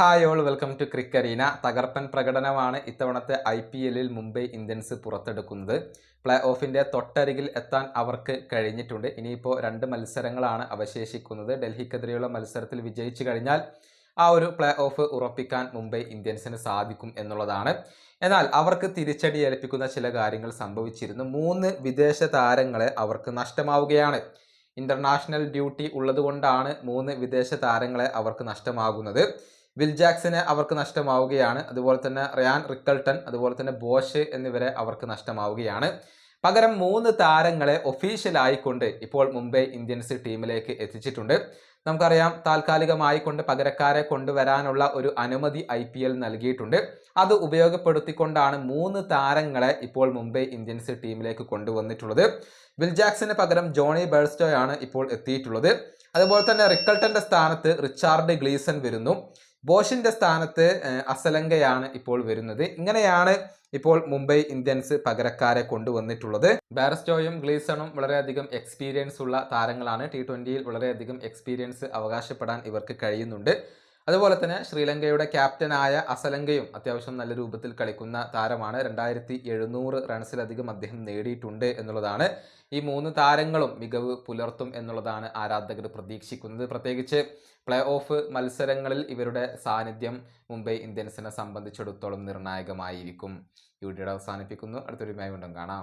Hi all welcome to Cricarena തകർപ്പൻ പ്രകടനമാണ് ഇത്തവണത്തെ ഐ പി എല്ലിൽ മുംബൈ ഇന്ത്യൻസ് പുറത്തെടുക്കുന്നത്. പ്ലേ ഓഫിന്റെ തൊട്ടരികിൽ എത്താൻ അവർക്ക് കഴിഞ്ഞിട്ടുണ്ട്. ഇനിയിപ്പോൾ രണ്ട് മത്സരങ്ങളാണ് അവശേഷിക്കുന്നത്. ഡൽഹിക്കെതിരെയുള്ള മത്സരത്തിൽ വിജയിച്ചു കഴിഞ്ഞാൽ ആ ഒരു പ്ലേ ഓഫ് ഉറപ്പിക്കാൻ മുംബൈ ഇന്ത്യൻസിന് സാധിക്കും എന്നുള്ളതാണ്. എന്നാൽ അവർക്ക് തിരിച്ചടി ഏൽപ്പിക്കുന്ന ചില കാര്യങ്ങൾ സംഭവിച്ചിരുന്നു. മൂന്ന് വിദേശ താരങ്ങളെ അവർക്ക് നഷ്ടമാവുകയാണ്. ഇന്റർനാഷണൽ ഡ്യൂട്ടി ഉള്ളതുകൊണ്ടാണ് മൂന്ന് വിദേശ താരങ്ങളെ അവർക്ക് നഷ്ടമാകുന്നത്. വിൽ ജാക്സന് അവർക്ക് നഷ്ടമാവുകയാണ്. അതുപോലെ തന്നെ റിയാൻ റിക്കൾട്ടൺ അതുപോലെ തന്നെ ബോഷ് എന്നിവരെ അവർക്ക് നഷ്ടമാവുകയാണ്. പകരം മൂന്ന് താരങ്ങളെ ഒഫീഷ്യലായിക്കൊണ്ട് ഇപ്പോൾ മുംബൈ ഇന്ത്യൻസ് ടീമിലേക്ക് എത്തിച്ചിട്ടുണ്ട്. നമുക്കറിയാം താൽക്കാലികമായി കൊണ്ട് പകരക്കാരെ കൊണ്ടുവരാനുള്ള ഒരു അനുമതി ഐ പി എൽ നൽകിയിട്ടുണ്ട്. അത് ഉപയോഗപ്പെടുത്തിക്കൊണ്ടാണ് മൂന്ന് താരങ്ങളെ ഇപ്പോൾ മുംബൈ ഇന്ത്യൻസ് ടീമിലേക്ക് കൊണ്ടുവന്നിട്ടുള്ളത്. വിൽ ജാക്സന് പകരം ജോണി ബേഴ്സ്റ്റോയാണ് ഇപ്പോൾ എത്തിയിട്ടുള്ളത്. അതുപോലെ തന്നെ റിക്കൾട്ടന്റെ സ്ഥാനത്ത് റിച്ചാർഡ് ഗ്ലീസൺ വരുന്നു. ബോഷിന്റെ സ്ഥാനത്ത് അസലങ്കയാണ് ഇപ്പോൾ വരുന്നത്. ഇങ്ങനെയാണ് ഇപ്പോൾ മുംബൈ ഇന്ത്യൻസ് പകരക്കാരെ കൊണ്ടുവന്നിട്ടുള്ളത്. ബാരസ്റ്റോയും ഗ്ലീസണും വളരെയധികം എക്സ്പീരിയൻസ് ഉള്ള താരങ്ങളാണ്. ടി ട്വന്റിയിൽ വളരെയധികം എക്സ്പീരിയൻസ് അവകാശപ്പെടാൻ ഇവർക്ക് കഴിയുന്നുണ്ട്. അതുപോലെ തന്നെ ശ്രീലങ്കയുടെ ക്യാപ്റ്റനായ അസലങ്കയും അത്യാവശ്യം നല്ല രൂപത്തിൽ കളിക്കുന്ന താരമാണ്. രണ്ടായിരത്തി എഴുന്നൂറ് റൺസിലധികം അദ്ദേഹം നേടിയിട്ടുണ്ട് എന്നുള്ളതാണ്. ഈ മൂന്ന് താരങ്ങളും മികവ് പുലർത്തും എന്നുള്ളതാണ് ആരാധകർ പ്രതീക്ഷിക്കുന്നത്. പ്രത്യേകിച്ച് പ്ലേ ഓഫ് മത്സരങ്ങളിൽ ഇവരുടെ സാന്നിധ്യം മുംബൈ ഇന്ത്യൻസിനെ സംബന്ധിച്ചിടത്തോളം നിർണായകമായിരിക്കും. ഈ വീഡിയോയുടെ അവസാനിപ്പിക്കുന്നു. അടുത്തൊരു വീണ്ടും കാണാം.